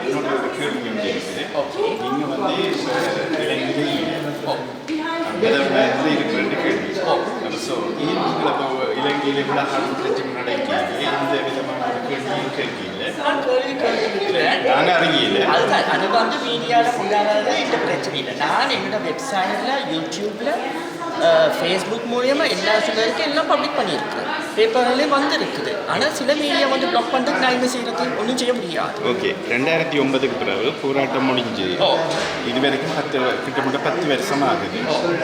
என்னோட ஒரு கேள்வி ஒன்று இருக்குது நீங்கள் வந்து இலங்கையில் இருக்கிற கேள்வி ஸோ நீங்கள் இலங்கையில் விழாக்காலம் பிரச்சனை நடக்கையில் இந்த விதமான ஒரு கேள்வியும் கேட்கல நாங்கள் அறிக்கையில் அது வந்து மீடியாவில் இந்த பிரச்சனை இல்லை நான் என்னோட வெப்சைட்டில் யூடியூப்பில் ஃபேஸ்புக் மூலியமா எல்லா சிலருக்கும் எல்லாம் பப்ளிக் பண்ணியிருக்கேன் பேப்பர்லேயும் வந்து இருக்குது ஆனால் சில மீடியா வந்து ப்ளாக் பண்ணுறதுக்கு நான் என்ன செய்யறது ஒன்றும் செய்ய முடியாது. ஓகே ரெண்டாயிரத்தி ஒன்பதுக்கு பிறகு போராட்டம் முடிஞ்சு. இது வரைக்கும் பத்து கிட்டத்தட்ட பத்து வருஷம் ஆகுது.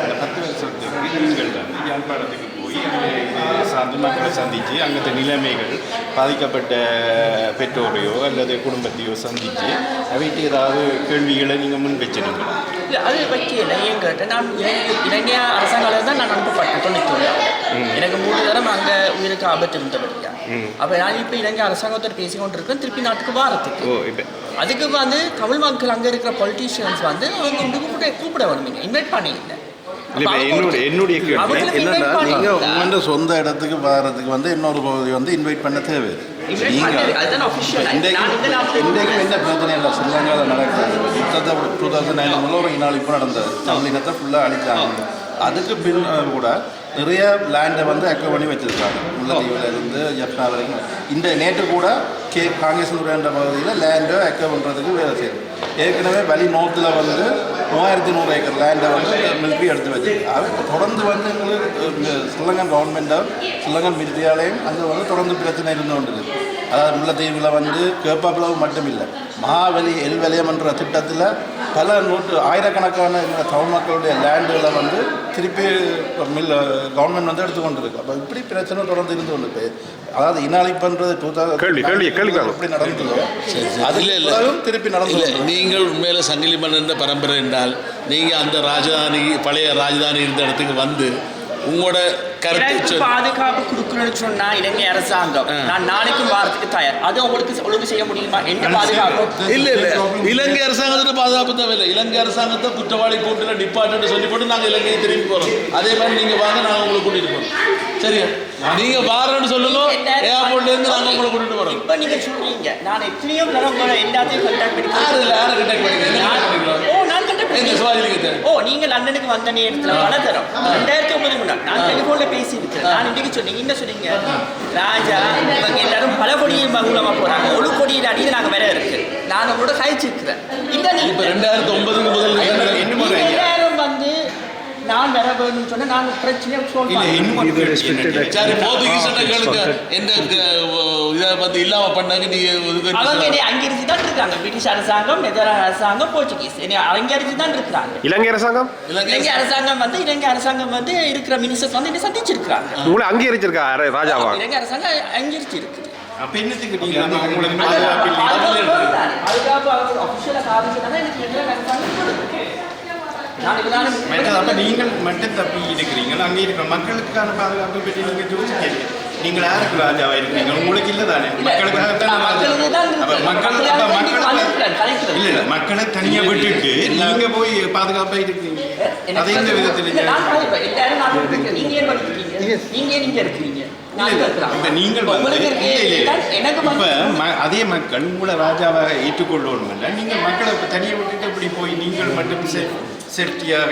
அந்த பத்து வருஷத்துக்கு நீங்கள் வந்து யாழ்ப்பாணத்துக்கு போய் சார்ந்து மக்களை சந்தித்து அங்கே நிலைமைகள் பாதிக்கப்பட்ட பெற்றோரையோ அல்லது குடும்பத்தையோ சந்தித்து அவைட்டு ஏதாவது கேள்விகளை நீங்கள் முன் வச்சிருக்கீங்களா அது வைக்கல. ஏன் கேட்டேன் நான் இலங்கை அரசாங்கால தான் நான் அனுப்பப்பட்டேன். எனக்கு மூணு தரம் அங்கே உயிருக்கு ஆபத்து இருந்தபடியா அப்போ நான் இப்போ இலங்கை அரசாங்கத்தோட பேசி கொண்டிருக்கேன் திருப்பி நாட்டுக்கு வாரத்துக்கு. அதுக்கு வந்து தமிழ் மக்கள் அங்கே இருக்கிற பொலிட்டீஷியன்ஸ் வந்து அவங்க வந்து கூப்பிட கூப்பிட வேணும் இன்வைட் இப்போ என்னுடைய என்னன்னா நீங்க உங்களோட சொந்த இடத்துக்கு வர்றதுக்கு வந்து இன்னொரு பகுதி வந்து இன்வைட் பண்ண தேவை நீங்க இன்றைக்கும் என்ன பிரச்சனை இல்லை. ஸ்ரீலங்காவில் நடக்குது. யுத்தத்தை டூ தௌசண்ட் நைன் முதல்ல ஒரு நாள் இப்போ நடந்தது. தமிழ் இனத்தை ஃபுல்லாக அழிச்சாங்க அதுக்கு பின் கூட நிறைய லேண்டை வந்து அக்கோ பண்ணி வச்சுருக்காங்க. முல்லைத்தீவில் இருந்து ஜப்னா வரைக்கும். இந்த நேற்று கூட கே காங்கிரஸ் என்ற பகுதியில் லேண்டை அக்வ பண்ணுறதுக்கு வேலை செய்யுது. ஏற்கனவே வழி நோத்தில் வந்து மூவாயிரத்தி நூறு ஏக்கர் லேண்டை வந்து மிலிட்ரி எடுத்து வச்சு அது தொடர்ந்து வந்து எங்களுக்கு ஸ்ரீலங்கன் கவர்மெண்ட்டும் ஸ்ரீலங்கன் மிலிட்ரியாலையும் அங்கே வந்து தொடர்ந்து பிரச்சனை இருந்து கொண்டு இருக்குது அதாவது முல்லைத்தீவில் வந்து கேப்பாப்பிளவு மட்டும் இல்லை மகாவலி எல்வலயம் என்ற திட்டத்தில் பல நூற்று ஆயிரக்கணக்கான எங்களோட தமிழ் மக்களுடைய லேண்டுகளை வந்து திருப்பி மில் கவர்மெண்ட் வந்து எடுத்துக்கொண்டிருக்கு அப்போ இப்படி பிரச்சனை தொடர்ந்து இருந்து கொண்டு. அதாவது இனாளிப்புன்றது டூ கேள்வி, கேள்வி, கேள்வி கேளு. எப்படி நடந்ததோ அது இல்ல, இல்ல. திருப்பி நடந்து. நீங்கள் உண்மையில சங்கிலி மன்னன் பரம்பரை என்றால் நீங்கள் அந்த ராஜதானி பழைய ராஜதானி இருந்த இடத்துக்கு வந்து உங்களோட கருத்தை பாதுகாப்பு கொடுக்கணும்னு சொன்னா இலங்கை அரசாங்கம். நான் நாளைக்கும் வாரத்துக்கு தயார். அது உங்களுக்கு ஒழுங்கு செய்ய முடியுமா? எந்த பாதுகாப்பு? இல்ல இல்ல. இலங்கை அரசாங்கத்துல பாதுகாப்பு தேவையில்லை. இலங்கை அரசாங்கத்தை குற்றவாளி கூட்டுல டிபார்ட்மெண்ட் சொல்லி போட்டு நாங்க இலங்கையை திரும்பி போறோம். அதே மாதிரி நீங்க வாங்க நாங்க உங்களை கூட்டிட்டு போறோம். சரியா? நீங்க வாரன்னு சொல்லுங்க ஏர்போர்ட்ல இருந்து நாங்க உங்களை கூட்டிட்டு போறோம். இப்ப நீங்க சொல்றீங்க. நான் எத்தனையோ தடவை உங்களை எல்லாத்தையும் கான்டாக்ட் யாரு இல்ல யாரை கண்டாக்ட் பண்ணிக்கிறேன் ஓ நான் contact எந்த பண்ணிக்கிறேன். சிவாஜிலிங்கத்தை ஓ நீங்க லண்டனுக்கு வந்த நேரத்துல பல தரம் ரெண்டாயிரத்தி ஒன்பது முன்னாடி நான் டெலிஃபோன்ல பேசி இருக்கிறேன் நான் இன்னைக்கு சொன்னீங்க என்ன சொன்னீங்க? ராஜா இவங்க எல்லாரும் பல கொடியின் மூலமா போறாங்க. ஒரு கொடியின் அடியில் நாங்க வேற இருக்கு. நான் உங்களோட கழிச்சிருக்கிறேன் நீ இப்ப ரெண்டாயிரத்தி ஒன்பதுக்கு முதல் இன்னும் இன்னும் ஒரு நீங்க எல்லாரும் வந்து நான் வர வேணும்னு சொன்னா நான் பிரச்சனையை இல்லை. இன்னும் சரி கேளுங்க எந்த இதை வந்து இல்லாம பண்ணாங்க அவங்க என்னை தான் இருக்காங்க. பிரிட்டிஷ் அரசாங்கம் நெதர்லாந்து அரசாங்கம் போர்ச்சுகீஸ். என்னை அங்கீகரிச்சு தான் இருக்கிறாங்க. இலங்கை அரசாங்கம்? இலங்கை அரசாங்கம். வந்து இலங்கை அரசாங்கம் வந்து இருக்கிற மினிஸ்டர்ஸ் வந்து என்னை சந்திச்சிருக்காங்க உங்களை அங்கீகரிச்சிருக்கா? ராஜாவா? இலங்கை அரசாங்கம் அங்கீகரிச்சு இருக்குது அப்ப என்னத்துக்கு நீங்க உங்களுக்கு அவங்க காமிச்சதானே எனக்கு அரசாங்கம் கொடுக்கு. நான் இதுதானே மற்றது நீங்கள் மட்டும் தப்பி இருக்கிறீங்க அங்கே இருக்கிற மக்களுக்கான பாதுகாப்பை பற்றி நீங்க யோசிக்கல நீங்கள் யாருக்கு ராஜாவா இருக்கிறீங்க? உங்களுக்கு இல்ல தானே மக்களுக்காகத்தான். மக்கள் மக்கள். இல்ல இல்ல மக்களை தனியா விட்டுட்டு நீங்க போய் பாதுகாப்பா இருக்கிறீங்க. அதை இந்த விதத்தில் இல்ல, நான் கலைப்பேன். எல்லாரும் நான் இருக்கேன். நீங்க ஏன் படிக்கிறீங்க நீங்க ஏன் இங்க இருக்கிறீங்க? அதே மக்கள் உங்களை ராஜாவாக ஏற்றுக்கொள்ளணும் இல்லை நீங்கள் மக்களை தனியை விட்டுட்டு இப்படி போய் நீங்கள் மட்டும் செட்டியாக